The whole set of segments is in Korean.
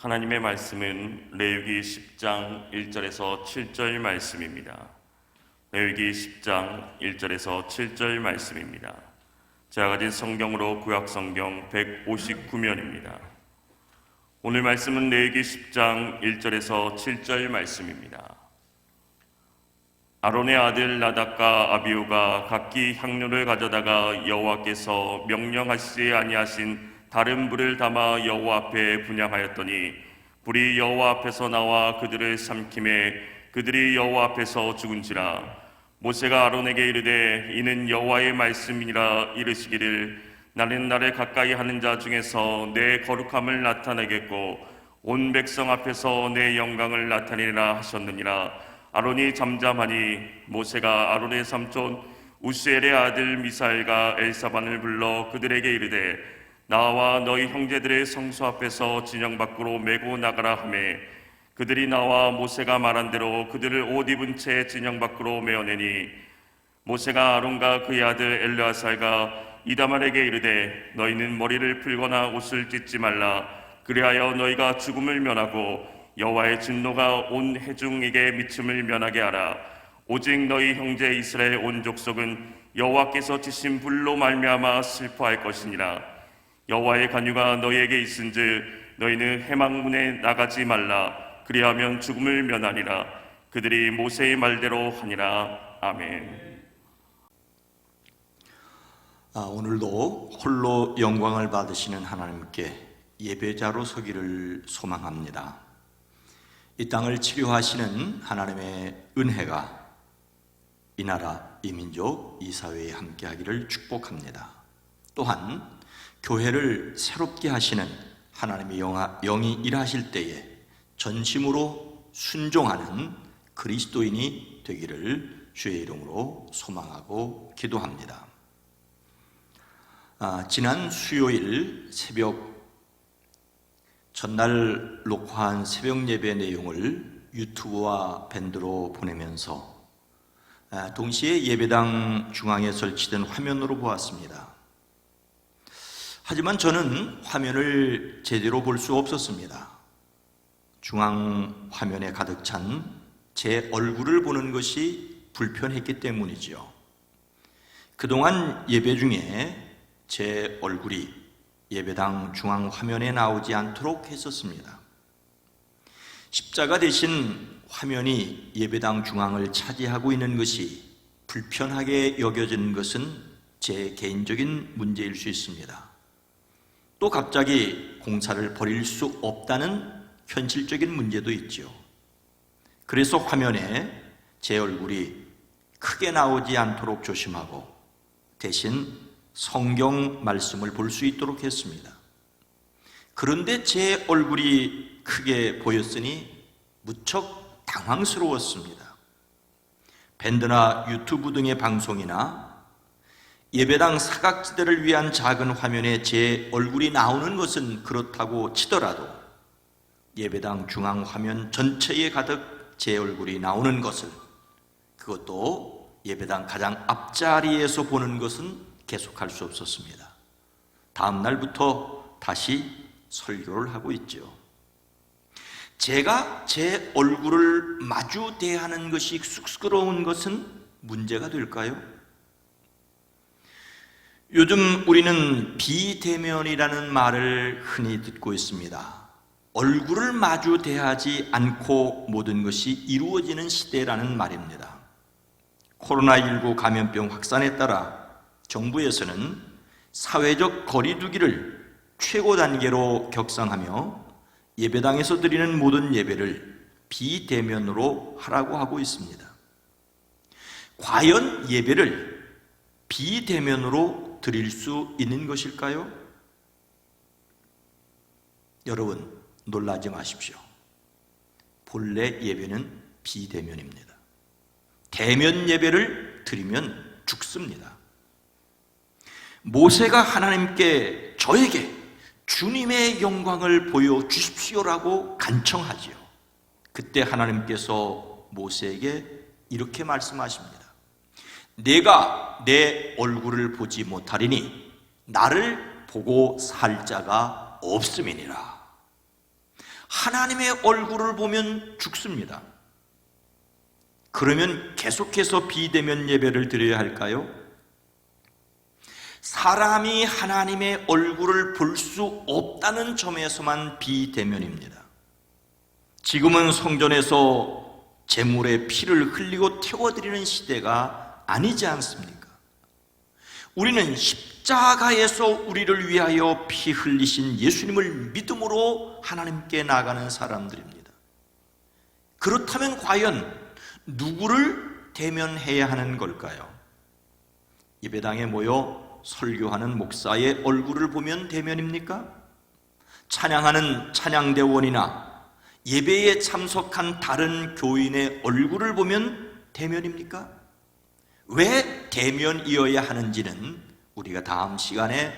하나님의 말씀은 레위기 10장 1절에서 7절 말씀입니다. 레위기 10장 1절에서 7절 말씀입니다. 제가 가진 성경으로 구약 성경 159면입니다. 오늘 말씀은 레위기 10장 1절에서 7절 말씀입니다. 아론의 아들 나답과 아비우가 각기 향료를 가져다가 여호와께서 명령하시지 아니하신 다른 불을 담아 여호와 앞에 분양하였더니 불이 여호와 앞에서 나와 그들을 삼킴에 그들이 여호와 앞에서 죽은지라. 모세가 아론에게 이르되 이는 여호와의 말씀이니라 이르시기를 나는 나를 가까이 하는 자 중에서 내 거룩함을 나타내겠고 온 백성 앞에서 내 영광을 나타내리라 하셨느니라. 아론이 잠잠하니 모세가 아론의 삼촌 우스엘의 아들 미사엘과 엘사반을 불러 그들에게 이르되 나와 너희 형제들의 성소 앞에서 진영 밖으로 메고 나가라 하매 그들이 나와 모세가 말한 대로 그들을 옷 입은 채 진영 밖으로 메어내니 모세가 아론과 그의 아들 엘르아살과 이다말에게 이르되 너희는 머리를 풀거나 옷을 찢지 말라 그리하여 너희가 죽음을 면하고 여호와의 진노가 온 해중에게 미침을 면하게 하라 오직 너희 형제 이스라엘 온 족속은 여호와께서 지신 불로 말미암아 슬퍼할 것이니라 여호와의 간유가 너희에게 있은즉 너희는 해망문에 나가지 말라 그리하면 죽음을 면하니라 그들이 모세의 말대로 하니라 아멘. 아, 오늘도 홀로 영광을 받으시는 하나님께 예배자로 서기를 소망합니다. 이 땅을 치료하시는 하나님의 은혜가 이 나라, 이 민족, 이 사회에 함께하기를 축복합니다. 또한 교회를 새롭게 하시는 하나님의 영이 일하실 때에 전심으로 순종하는 그리스도인이 되기를 주의 이름으로 소망하고 기도합니다. 아, 지난 수요일 새벽 전날 녹화한 새벽 예배 내용을 유튜브와 밴드로 보내면서 아, 동시에 예배당 중앙에 설치된 화면으로 보았습니다. 하지만 저는 화면을 제대로 볼 수 없었습니다. 중앙 화면에 가득 찬 제 얼굴을 보는 것이 불편했기 때문이지요. 그동안 예배 중에 제 얼굴이 예배당 중앙 화면에 나오지 않도록 했었습니다. 십자가 대신 화면이 예배당 중앙을 차지하고 있는 것이 불편하게 여겨지는 것은 제 개인적인 문제일 수 있습니다. 또 갑자기 공사를 벌일 수 없다는 현실적인 문제도 있죠. 그래서 화면에 제 얼굴이 크게 나오지 않도록 조심하고 대신 성경 말씀을 볼 수 있도록 했습니다. 그런데 제 얼굴이 크게 보였으니 무척 당황스러웠습니다. 밴드나 유튜브 등의 방송이나 예배당 사각지대를 위한 작은 화면에 제 얼굴이 나오는 것은 그렇다고 치더라도 예배당 중앙 화면 전체에 가득 제 얼굴이 나오는 것을 그것도 예배당 가장 앞자리에서 보는 것은 계속할 수 없었습니다. 다음 날부터 다시 설교를 하고 있죠. 제가 제 얼굴을 마주 대하는 것이 쑥스러운 것은 문제가 될까요? 요즘 우리는 비대면이라는 말을 흔히 듣고 있습니다. 얼굴을 마주 대하지 않고 모든 것이 이루어지는 시대라는 말입니다. 코로나19 감염병 확산에 따라 정부에서는 사회적 거리두기를 최고 단계로 격상하며 예배당에서 드리는 모든 예배를 비대면으로 하라고 하고 있습니다. 과연 예배를 비대면으로 드릴 수 있는 것일까요? 여러분, 놀라지 마십시오. 본래 예배는 비대면입니다. 대면 예배를 드리면 죽습니다. 모세가 하나님께 저에게 주님의 영광을 보여 주십시오라고 간청하지요. 그때 하나님께서 모세에게 이렇게 말씀하십니다. 내가 내 얼굴을 보지 못하리니 나를 보고 살 자가 없음이니라. 하나님의 얼굴을 보면 죽습니다. 그러면 계속해서 비대면 예배를 드려야 할까요? 사람이 하나님의 얼굴을 볼 수 없다는 점에서만 비대면입니다. 지금은 성전에서 제물의 피를 흘리고 태워드리는 시대가 아니지 않습니까? 우리는 십자가에서 우리를 위하여 피 흘리신 예수님을 믿음으로 하나님께 나가는 사람들입니다. 그렇다면 과연 누구를 대면해야 하는 걸까요? 예배당에 모여 설교하는 목사의 얼굴을 보면 대면입니까? 찬양하는 찬양대원이나 예배에 참석한 다른 교인의 얼굴을 보면 대면입니까? 왜 대면이어야 하는지는 우리가 다음 시간에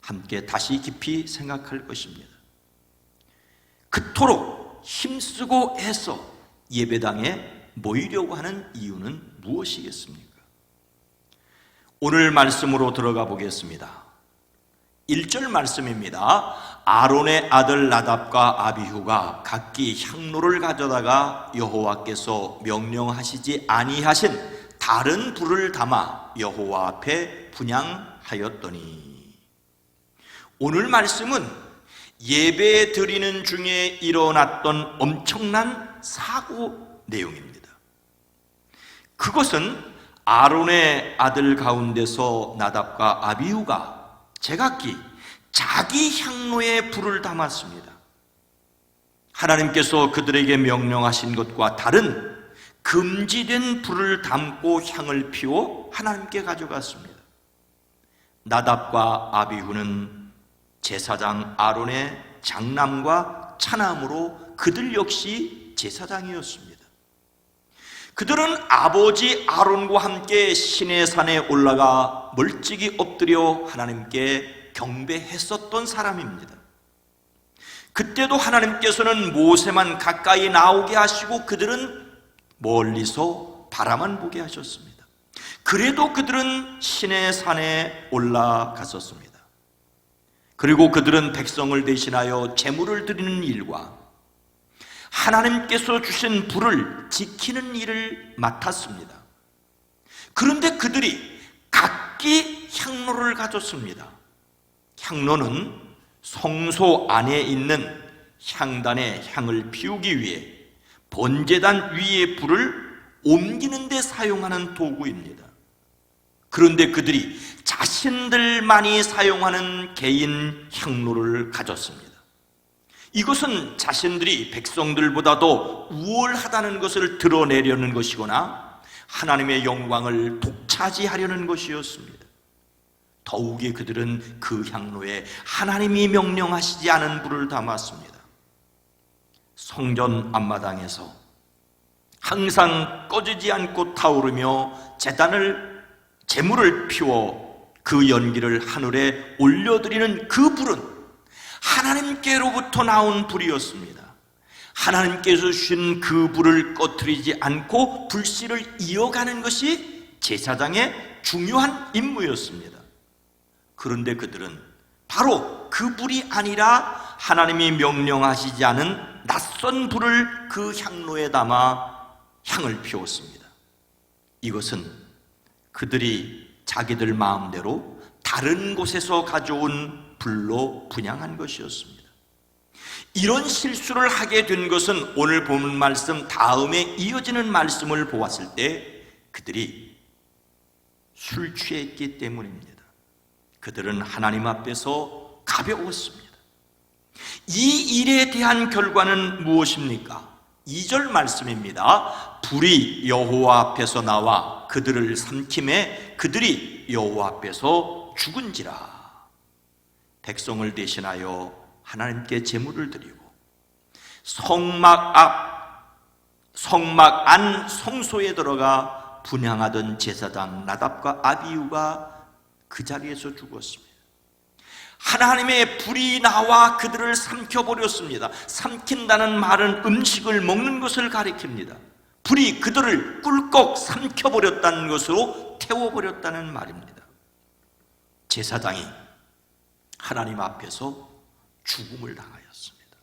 함께 다시 깊이 생각할 것입니다. 그토록 힘쓰고 해서 예배당에 모이려고 하는 이유는 무엇이겠습니까? 오늘 말씀으로 들어가 보겠습니다. 1절 말씀입니다. 아론의 아들 나답과 아비후가 각기 향로를 가져다가 여호와께서 명령하시지 아니하신 다른 불을 담아 여호와 앞에 분양하였더니 오늘 말씀은 예배 드리는 중에 일어났던 엄청난 사고 내용입니다. 그것은 아론의 아들 가운데서 나답과 아비후가 제각기 자기 향로에 불을 담았습니다. 하나님께서 그들에게 명령하신 것과 다른 금지된 불을 담고 향을 피워 하나님께 가져갔습니다. 나답과 아비후는 제사장 아론의 장남과 차남으로 그들 역시 제사장이었습니다. 그들은 아버지 아론과 함께 신의 산에 올라가 멀찍이 엎드려 하나님께 경배했었던 사람입니다. 그때도 하나님께서는 모세만 가까이 나오게 하시고 그들은 멀리서 바라만 보게 하셨습니다. 그래도 그들은 신의 산에 올라갔었습니다. 그리고 그들은 백성을 대신하여 제물을 드리는 일과 하나님께서 주신 불을 지키는 일을 맡았습니다. 그런데 그들이 각기 향로를 가졌습니다. 향로는 성소 안에 있는 향단에 향을 피우기 위해 번제단 위에 불을 옮기는 데 사용하는 도구입니다. 그런데 그들이 자신들만이 사용하는 개인 향로를 가졌습니다. 이것은 자신들이 백성들보다도 우월하다는 것을 드러내려는 것이거나 하나님의 영광을 독차지하려는 것이었습니다. 더욱이 그들은 그 향로에 하나님이 명령하시지 않은 불을 담았습니다. 성전 앞마당에서 항상 꺼지지 않고 타오르며 재단을 재물을 피워 그 연기를 하늘에 올려드리는 그 불은 하나님께로부터 나온 불이었습니다. 하나님께서 주신 그 불을 꺼트리지 않고 불씨를 이어가는 것이 제사장의 중요한 임무였습니다. 그런데 그들은 바로 그 불이 아니라 하나님이 명령하시지 않은 낯선 불을 그 향로에 담아 향을 피웠습니다. 이것은 그들이 자기들 마음대로 다른 곳에서 가져온 불로 분양한 것이었습니다. 이런 실수를 하게 된 것은 오늘 본 말씀 다음에 이어지는 말씀을 보았을 때 그들이 술 취했기 때문입니다. 그들은 하나님 앞에서 가벼웠습니다. 이 일에 대한 결과는 무엇입니까? 2절 말씀입니다. 불이 여호와 앞에서 나와 그들을 삼킴에 그들이 여호와 앞에서 죽은지라. 백성을 대신하여 하나님께 제물을 드리고 성막 앞 성막 안 성소에 들어가 분향하던 제사장 나답과 아비우가 그 자리에서 죽었습니다. 하나님의 불이 나와 그들을 삼켜버렸습니다. 삼킨다는 말은 음식을 먹는 것을 가리킵니다. 불이 그들을 꿀꺽 삼켜버렸다는 것으로 태워버렸다는 말입니다. 제사장이 하나님 앞에서 죽음을 당하였습니다.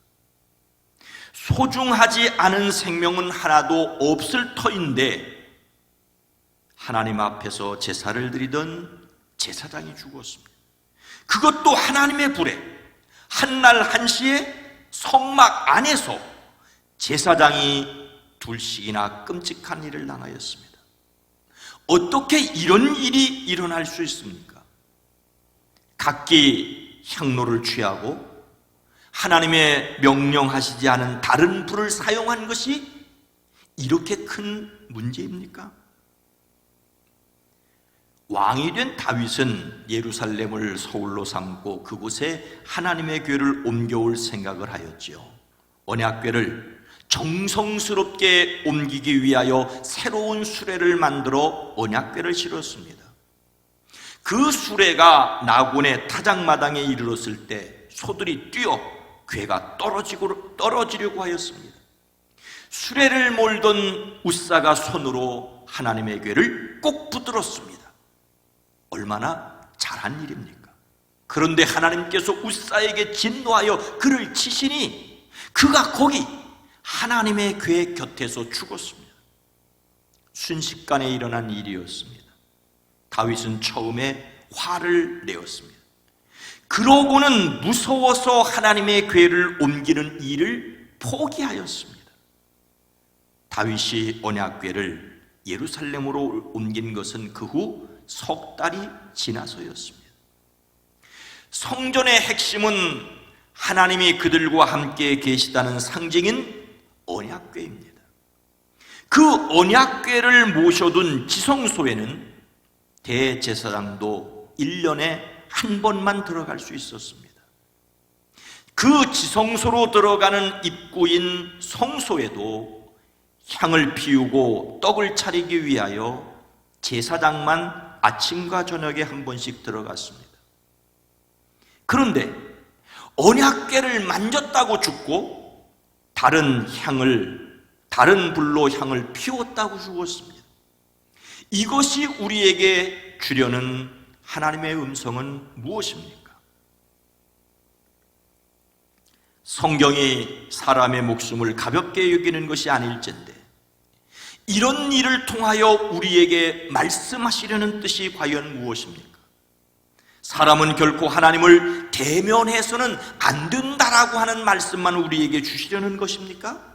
소중하지 않은 생명은 하나도 없을 터인데 하나님 앞에서 제사를 드리던 제사장이 죽었습니다. 그것도 하나님의 불에 한날 한시에 성막 안에서 제사장이 둘씩이나 끔찍한 일을 당하였습니다. 어떻게 이런 일이 일어날 수 있습니까? 각기 향로를 취하고 하나님의 명령하시지 않은 다른 불을 사용한 것이 이렇게 큰 문제입니까? 왕이 된 다윗은 예루살렘을 서울로 삼고 그곳에 하나님의 궤를 옮겨올 생각을 하였지요. 언약궤를 정성스럽게 옮기기 위하여 새로운 수레를 만들어 언약궤를 실었습니다. 그 수레가 나곤의 타작마당에 이르렀을 때 소들이 뛰어 궤가 떨어지고 떨어지려고 하였습니다. 수레를 몰던 우사가 손으로 하나님의 궤를 꼭 붙들었습니다. 얼마나 잘한 일입니까? 그런데 하나님께서 우사에게 진노하여 그를 치시니 그가 거기 하나님의 궤 곁에서 죽었습니다. 순식간에 일어난 일이었습니다. 다윗은 처음에 화를 내었습니다. 그러고는 무서워서 하나님의 궤를 옮기는 일을 포기하였습니다. 다윗이 언약궤를 예루살렘으로 옮긴 것은 그 후 석 달이 지나서였습니다. 성전의 핵심은 하나님이 그들과 함께 계시다는 상징인 언약궤입니다. 그 언약궤를 모셔둔 지성소에는 대제사장도 1년에 한 번만 들어갈 수 있었습니다. 그 지성소로 들어가는 입구인 성소에도 향을 피우고 떡을 차리기 위하여 제사장만 아침과 저녁에 한 번씩 들어갔습니다. 그런데 언약궤를 만졌다고 죽고 다른 향을 다른 불로 향을 피웠다고 죽었습니다. 이것이 우리에게 주려는 하나님의 음성은 무엇입니까? 성경이 사람의 목숨을 가볍게 여기는 것이 아닐진데 이런 일을 통하여 우리에게 말씀하시려는 뜻이 과연 무엇입니까? 사람은 결코 하나님을 대면해서는 안 된다라고 하는 말씀만 우리에게 주시려는 것입니까?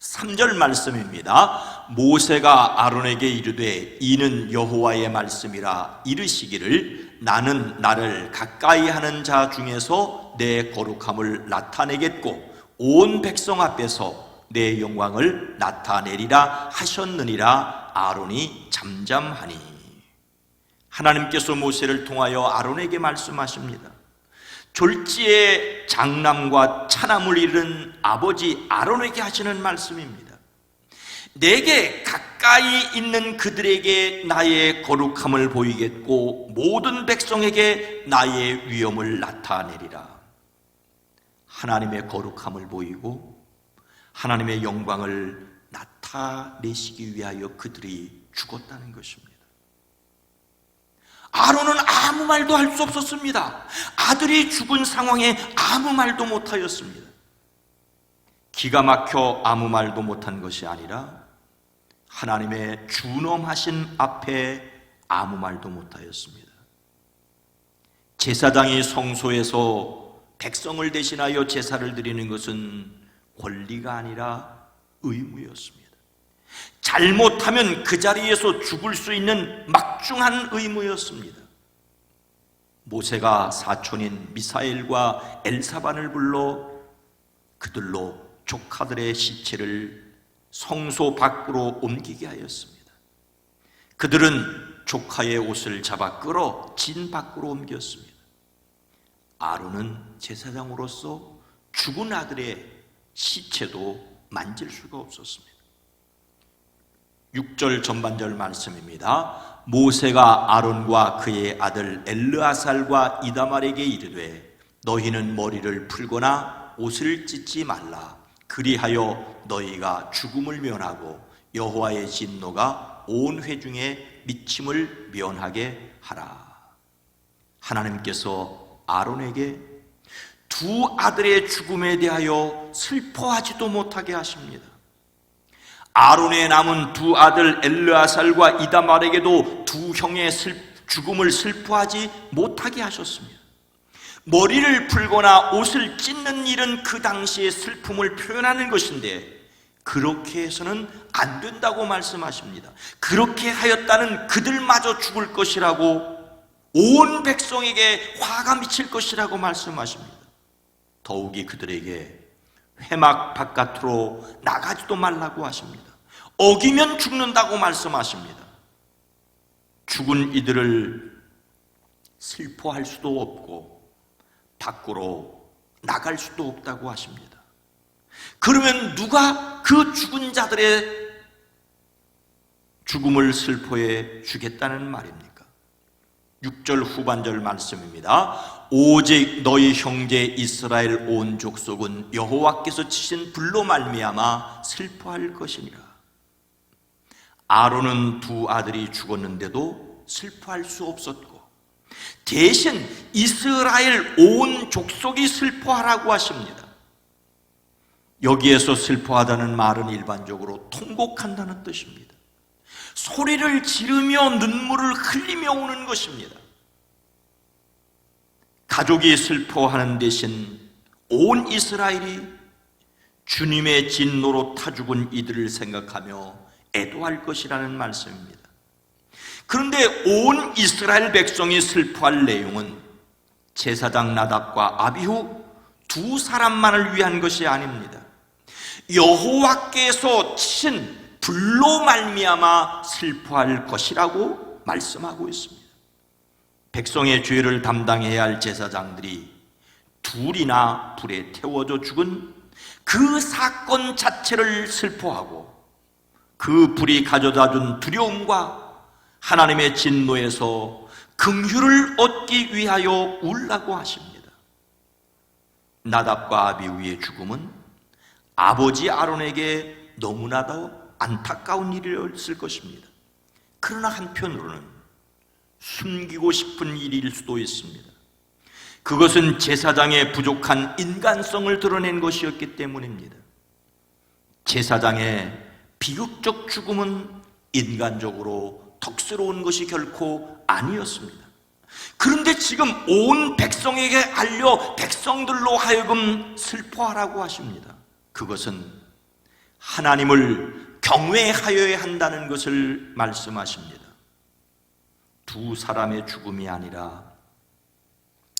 3절 말씀입니다. 모세가 아론에게 이르되 이는 여호와의 말씀이라 이르시기를 나는 나를 가까이 하는 자 중에서 내 거룩함을 나타내겠고 온 백성 앞에서 내 영광을 나타내리라 하셨느니라 아론이 잠잠하니 하나님께서 모세를 통하여 아론에게 말씀하십니다. 졸지에 장남과 차남을 잃은 아버지 아론에게 하시는 말씀입니다. 내게 가까이 있는 그들에게 나의 거룩함을 보이겠고 모든 백성에게 나의 위엄을 나타내리라. 하나님의 거룩함을 보이고 하나님의 영광을 나타내시기 위하여 그들이 죽었다는 것입니다. 아론은 아무 말도 할 수 없었습니다. 아들이 죽은 상황에 아무 말도 못하였습니다. 기가 막혀 아무 말도 못한 것이 아니라 하나님의 준엄하신 앞에 아무 말도 못하였습니다. 제사장이 성소에서 백성을 대신하여 제사를 드리는 것은 권리가 아니라 의무였습니다. 잘못하면 그 자리에서 죽을 수 있는 막중한 의무였습니다. 모세가 사촌인 미사엘과 엘사반을 불러 그들로 조카들의 시체를 성소 밖으로 옮기게 하였습니다. 그들은 조카의 옷을 잡아 끌어 진 밖으로 옮겼습니다. 아론은 제사장으로서 죽은 아들의 시체도 만질 수가 없었습니다. 6절 전반절 말씀입니다. 모세가 아론과 그의 아들 엘르아살과 이다말에게 이르되 너희는 머리를 풀거나 옷을 찢지 말라. 그리하여 너희가 죽음을 면하고 여호와의 진노가 온 회중에 미침을 면하게 하라. 하나님께서 아론에게 두 아들의 죽음에 대하여 슬퍼하지도 못하게 하십니다. 아론의 남은 두 아들 엘르아살과 이다말에게도 두 형의 슬- 죽음을 슬퍼하지 못하게 하셨습니다. 머리를 풀거나 옷을 찢는 일은 그 당시의 슬픔을 표현하는 것인데 그렇게 해서는 안 된다고 말씀하십니다. 그렇게 하였다는 그들마저 죽을 것이라고 온 백성에게 화가 미칠 것이라고 말씀하십니다. 더욱이 그들에게 회막 바깥으로 나가지도 말라고 하십니다. 어기면 죽는다고 말씀하십니다. 죽은 이들을 슬퍼할 수도 없고 밖으로 나갈 수도 없다고 하십니다. 그러면 누가 그 죽은 자들의 죽음을 슬퍼해 주겠다는 말입니까? 6절 후반절 말씀입니다. 오직 너희 형제 이스라엘 온 족속은 여호와께서 치신 불로 말미암아 슬퍼할 것이니라. 아론은 두 아들이 죽었는데도 슬퍼할 수 없었고 대신 이스라엘 온 족속이 슬퍼하라고 하십니다. 여기에서 슬퍼하다는 말은 일반적으로 통곡한다는 뜻입니다. 소리를 지르며 눈물을 흘리며 우는 것입니다. 가족이 슬퍼하는 대신 온 이스라엘이 주님의 진노로 타 죽은 이들을 생각하며 애도할 것이라는 말씀입니다. 그런데 온 이스라엘 백성이 슬퍼할 내용은 제사장 나답과 아비후 두 사람만을 위한 것이 아닙니다. 여호와께서 치신 불로 말미암아 슬퍼할 것이라고 말씀하고 있습니다. 백성의 죄를 담당해야 할 제사장들이 둘이나 불에 태워져 죽은 그 사건 자체를 슬퍼하고 그 불이 가져다 준 두려움과 하나님의 진노에서 긍휼을 얻기 위하여 울라고 하십니다. 나답과 아비우의 죽음은 아버지 아론에게 너무나도 안타까운 일이었을 것입니다. 그러나 한편으로는 숨기고 싶은 일일 수도 있습니다. 그것은 제사장의 부족한 인간성을 드러낸 것이었기 때문입니다. 제사장의 비극적 죽음은 인간적으로 덕스러운 것이 결코 아니었습니다. 그런데 지금 온 백성에게 알려 백성들로 하여금 슬퍼하라고 하십니다. 그것은 하나님을 경외하여야 한다는 것을 말씀하십니다. 두 사람의 죽음이 아니라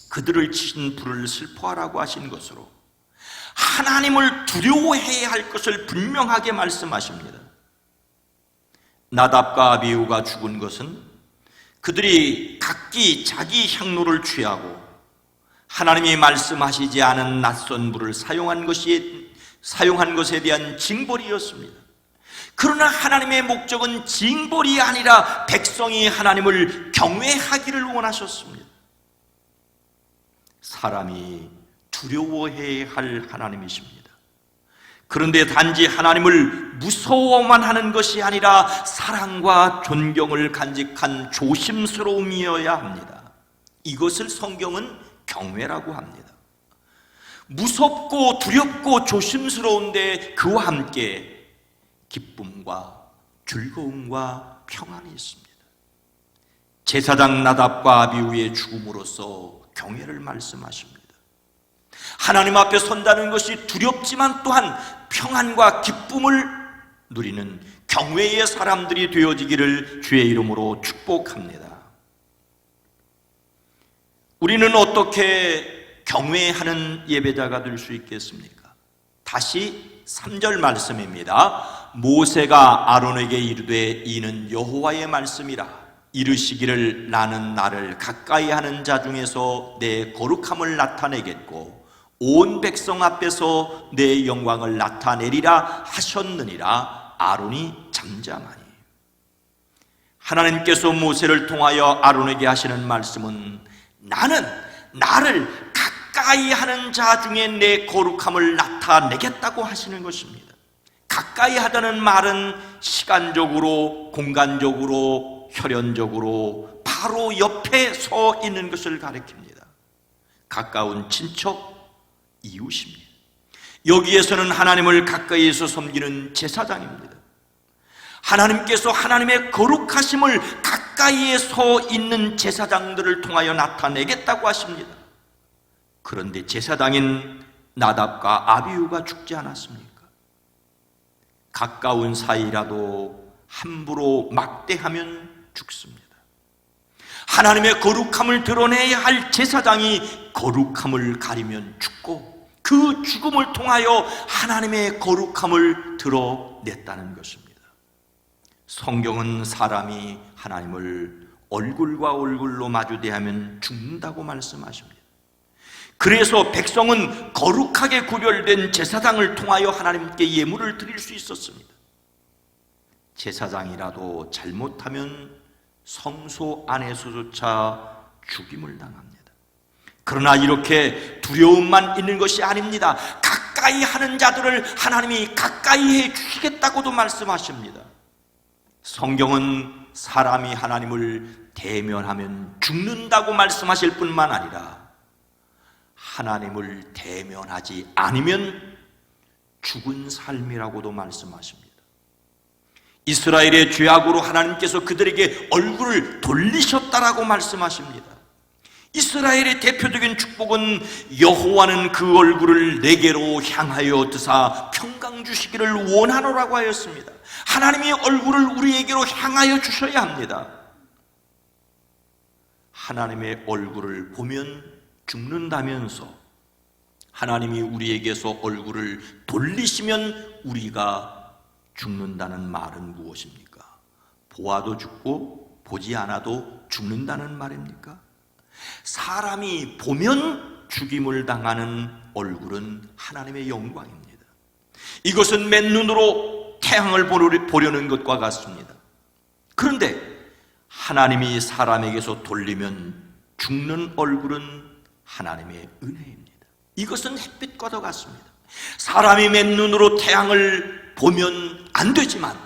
그들을 치신 불을 슬퍼하라고 하신 것으로 하나님을 두려워해야 할 것을 분명하게 말씀하십니다. 나답과 아비우가 죽은 것은 그들이 각기 자기 향로를 취하고 하나님이 말씀하시지 않은 낯선 불을 사용한 것이 사용한 것에 대한 징벌이었습니다. 그러나 하나님의 목적은 징벌이 아니라 백성이 하나님을 경외하기를 원하셨습니다. 사람이 두려워해야 할 하나님이십니다. 그런데 단지 하나님을 무서워만 하는 것이 아니라 사랑과 존경을 간직한 조심스러움이어야 합니다. 이것을 성경은 경외라고 합니다. 무섭고 두렵고 조심스러운데 그와 함께 기쁨과 즐거움과 평안이 있습니다. 제사장 나답과 아비우의 죽음으로써 경외를 말씀하십니다. 하나님 앞에 선다는 것이 두렵지만 또한 평안과 기쁨을 누리는 경외의 사람들이 되어지기를 주의 이름으로 축복합니다. 우리는 어떻게 경외하는 예배자가 될 수 있겠습니까? 다시 3절 말씀입니다. 모세가 아론에게 이르되 이는 여호와의 말씀이라. 이르시기를 나는 나를 가까이 하는 자 중에서 내 거룩함을 나타내겠고 온 백성 앞에서 내 영광을 나타내리라 하셨느니라. 아론이 잠잠하니. 하나님께서 모세를 통하여 아론에게 하시는 말씀은 나는 나를 가까이 하는 자 중에 내 거룩함을 나타내겠다고 하시는 것입니다. 가까이 하다는 말은 시간적으로, 공간적으로, 혈연적으로 바로 옆에 서 있는 것을 가리킵니다. 가까운 친척, 이웃입니다. 여기에서는 하나님을 가까이에서 섬기는 제사장입니다. 하나님께서 하나님의 거룩하심을 가까이에 서 있는 제사장들을 통하여 나타내겠다고 하십니다. 그런데 제사장인 나답과 아비우가 죽지 않았습니까? 가까운 사이라도 함부로 막대하면 죽습니다. 하나님의 거룩함을 드러내야 할 제사장이 거룩함을 가리면 죽고 그 죽음을 통하여 하나님의 거룩함을 드러냈다는 것입니다. 성경은 사람이 하나님을 얼굴과 얼굴로 마주대하면 죽는다고 말씀하십니다. 그래서 백성은 거룩하게 구별된 제사장을 통하여 하나님께 예물을 드릴 수 있었습니다. 제사장이라도 잘못하면 성소 안에서조차 죽임을 당합니다. 그러나 이렇게 두려움만 있는 것이 아닙니다. 가까이 하는 자들을 하나님이 가까이 해 주시겠다고도 말씀하십니다. 성경은 사람이 하나님을 대면하면 죽는다고 말씀하실 뿐만 아니라 하나님을 대면하지 않으면 죽은 삶이라고도 말씀하십니다. 이스라엘의 죄악으로 하나님께서 그들에게 얼굴을 돌리셨다라고 말씀하십니다. 이스라엘의 대표적인 축복은 여호와는 그 얼굴을 내게로 향하여 드사 평강 주시기를 원하노라고 하였습니다. 하나님이 얼굴을 우리에게로 향하여 주셔야 합니다. 하나님의 얼굴을 보면 죽는다면서 하나님이 우리에게서 얼굴을 돌리시면 우리가 죽는다는 말은 무엇입니까? 보아도 죽고 보지 않아도 죽는다는 말입니까? 사람이 보면 죽임을 당하는 얼굴은 하나님의 영광입니다. 이것은 맨눈으로 태양을 보려는 것과 같습니다. 그런데 하나님이 사람에게서 돌리면 죽는 얼굴은 하나님의 은혜입니다. 이것은 햇빛과도 같습니다. 사람이 맨 눈으로 태양을 보면 안 되지만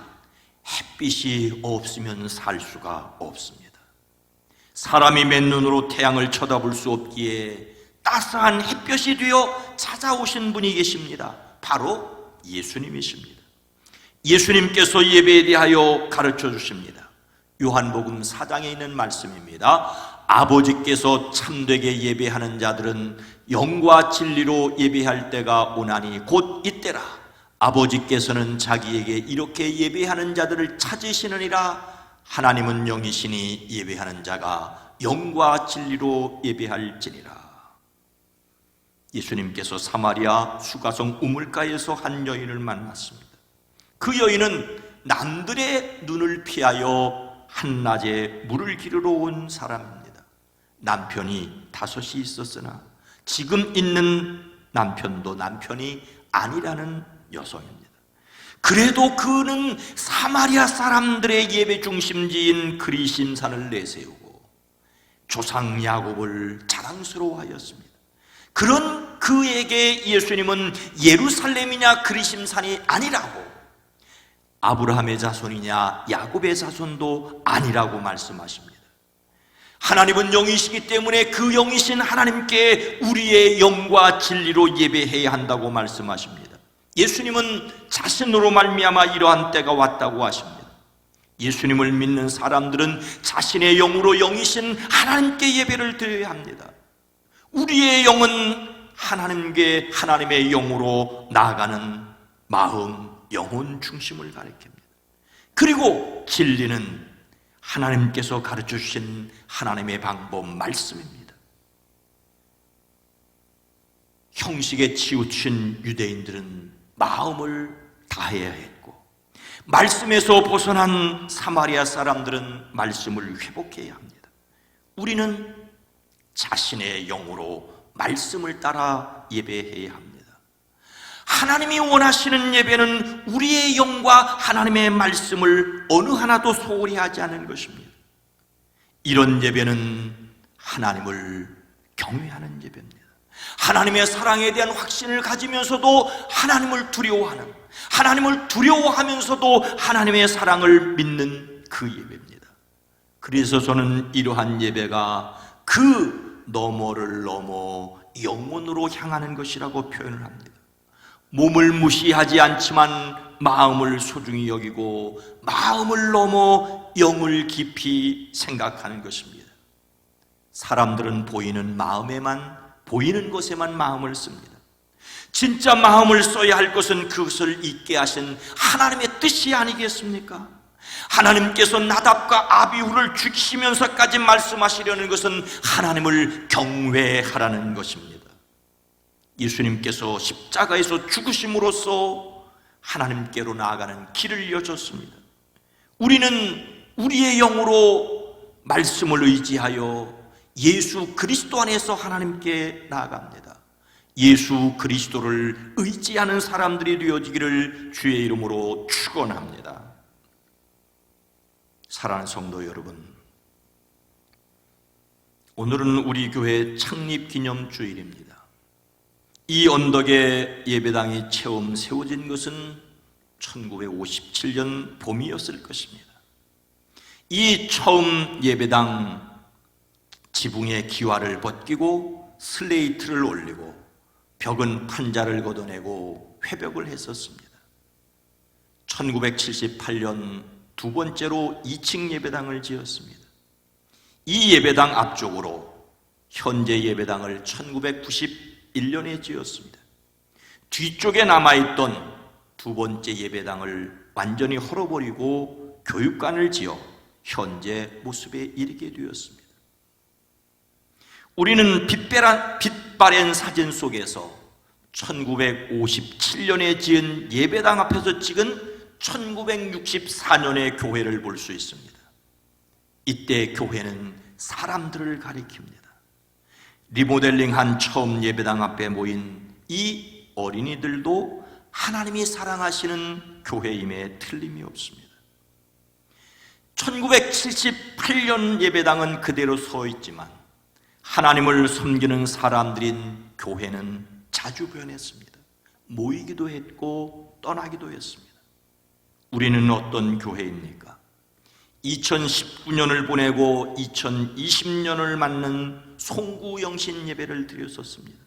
햇빛이 없으면 살 수가 없습니다. 사람이 맨 눈으로 태양을 쳐다볼 수 없기에 따스한 햇볕이 되어 찾아오신 분이 계십니다. 바로 예수님이십니다. 예수님께서 예배에 대하여 가르쳐 주십니다. 요한복음 4장에 있는 말씀입니다. 아버지께서 참되게 예배하는 자들은 영과 진리로 예배할 때가 오나니 곧 이때라. 아버지께서는 자기에게 이렇게 예배하는 자들을 찾으시느니라. 하나님은 영이시니 예배하는 자가 영과 진리로 예배할지니라. 예수님께서 사마리아 수가성 우물가에서 한 여인을 만났습니다. 그 여인은 남들의 눈을 피하여 한낮에 물을 기르러 온 사람입니다. 남편이 다섯이 있었으나 지금 있는 남편도 남편이 아니라는 여성입니다. 그래도 그는 사마리아 사람들의 예배 중심지인 그리심산을 내세우고 조상 야곱을 자랑스러워하였습니다. 그런 그에게 예수님은 예루살렘이냐 그리심산이 아니라고 아브라함의 자손이냐 야곱의 자손도 아니라고 말씀하십니다. 하나님은 영이시기 때문에 그 영이신 하나님께 우리의 영과 진리로 예배해야 한다고 말씀하십니다. 예수님은 자신으로 말미암아 이러한 때가 왔다고 하십니다. 예수님을 믿는 사람들은 자신의 영으로 영이신 하나님께 예배를 드려야 합니다. 우리의 영은 하나님께 하나님의 영으로 나아가는 마음, 영혼 중심을 가리킵니다. 그리고 진리는 하나님께서 가르쳐 주신 하나님의 방법 말씀입니다. 형식에 치우친 유대인들은 마음을 다해야 했고 말씀에서 벗어난 사마리아 사람들은 말씀을 회복해야 합니다. 우리는 자신의 영으로 말씀을 따라 예배해야 합니다. 하나님이 원하시는 예배는 우리의 영과 하나님의 말씀을 어느 하나도 소홀히 하지 않은 것입니다. 이런 예배는 하나님을 경외하는 예배입니다. 하나님의 사랑에 대한 확신을 가지면서도 하나님을 두려워하는, 하나님을 두려워하면서도 하나님의 사랑을 믿는 그 예배입니다. 그래서 저는 이러한 예배가 그 너머를 넘어 영혼으로 향하는 것이라고 표현을 합니다. 몸을 무시하지 않지만 마음을 소중히 여기고 마음을 넘어 영을 깊이 생각하는 것입니다. 사람들은 보이는 마음에만 보이는 것에만 마음을 씁니다. 진짜 마음을 써야 할 것은 그것을 잊게 하신 하나님의 뜻이 아니겠습니까? 하나님께서 나답과 아비후를 죽이시면서까지 말씀하시려는 것은 하나님을 경외하라는 것입니다. 예수님께서 십자가에서 죽으심으로써 하나님께로 나아가는 길을 여셨습니다. 우리는 우리의 영으로 말씀을 의지하여 예수 그리스도 안에서 하나님께 나아갑니다. 예수 그리스도를 의지하는 사람들이 되어지기를 주의 이름으로 축원합니다. 사랑하는 성도 여러분, 오늘은 우리 교회 창립 기념 주일입니다. 이 언덕에 예배당이 처음 세워진 것은 1957년 봄이었을 것입니다. 이 처음 예배당 지붕에 기와를 벗기고 슬레이트를 올리고 벽은 판자를 걷어내고 회벽을 했었습니다. 1978년 두 번째로 2층 예배당을 지었습니다. 이 예배당 앞쪽으로 현재 예배당을 1991년에 지었습니다. 뒤쪽에 남아있던 두 번째 예배당을 완전히 헐어버리고 교육관을 지어 현재 모습에 이르게 되었습니다. 우리는 빛바랜, 빛바랜 사진 속에서 1957년에 지은 예배당 앞에서 찍은 1964년의 교회를 볼 수 있습니다. 이때 교회는 사람들을 가리킵니다. 리모델링한 처음 예배당 앞에 모인 이 어린이들도 하나님이 사랑하시는 교회임에 틀림이 없습니다. 1978년 예배당은 그대로 서 있지만 하나님을 섬기는 사람들인 교회는 자주 변했습니다. 모이기도 했고 떠나기도 했습니다. 우리는 어떤 교회입니까? 2019년을 보내고 2020년을 맞는 송구영신 예배를 드렸었습니다.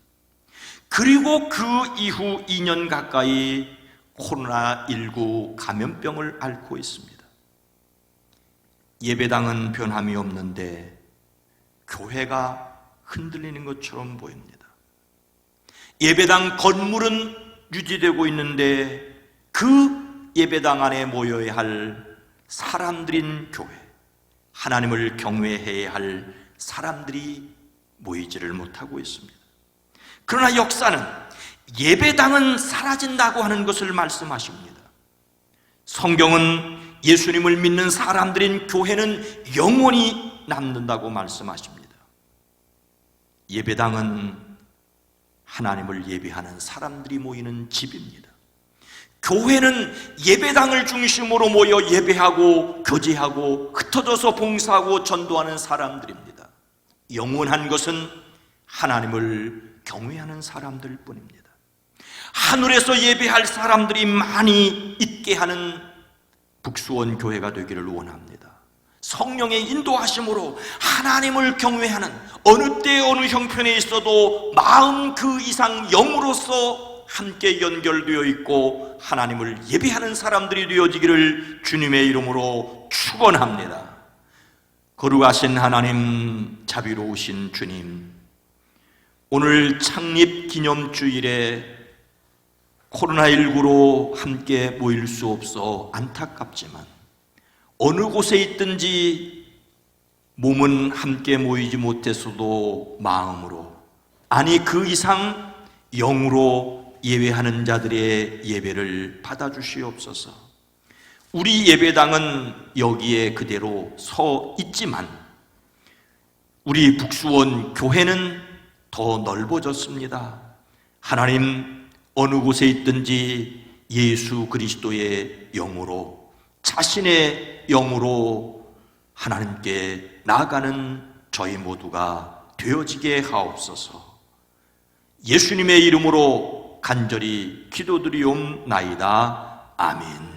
그리고 그 이후 2년 가까이 코로나19 감염병을 앓고 있습니다. 예배당은 변함이 없는데 교회가 흔들리는 것처럼 보입니다. 예배당 건물은 유지되고 있는데 그 예배당 안에 모여야 할 사람들인 교회, 하나님을 경외해야 할 사람들이 모이지를 못하고 있습니다. 그러나 역사는 예배당은 사라진다고 하는 것을 말씀하십니다. 성경은 예수님을 믿는 사람들인 교회는 영원히 남는다고 말씀하십니다. 예배당은 하나님을 예배하는 사람들이 모이는 집입니다. 교회는 예배당을 중심으로 모여 예배하고 교제하고 흩어져서 봉사하고 전도하는 사람들입니다. 영원한 것은 하나님을 경외하는 사람들 뿐입니다. 하늘에서 예배할 사람들이 많이 있게 하는 북수원 교회가 되기를 원합니다. 성령의 인도하심으로 하나님을 경외하는 어느 때 어느 형편에 있어도 마음 그 이상 영으로서 함께 연결되어 있고 하나님을 예배하는 사람들이 되어지기를 주님의 이름으로 축원합니다. 거룩하신 하나님, 자비로우신 주님, 오늘 창립 기념 주일에 코로나19로 함께 모일 수 없어 안타깝지만 어느 곳에 있든지 몸은 함께 모이지 못했어도 마음으로 아니 그 이상 영으로 예배하는 자들의 예배를 받아주시옵소서. 우리 예배당은 여기에 그대로 서 있지만 우리 북수원 교회는 더 넓어졌습니다. 하나님 어느 곳에 있든지 예수 그리스도의 영으로 자신의 영으로 하나님께 나아가는 저희 모두가 되어지게 하옵소서. 예수님의 이름으로 간절히 기도드리옵나이다. 아멘.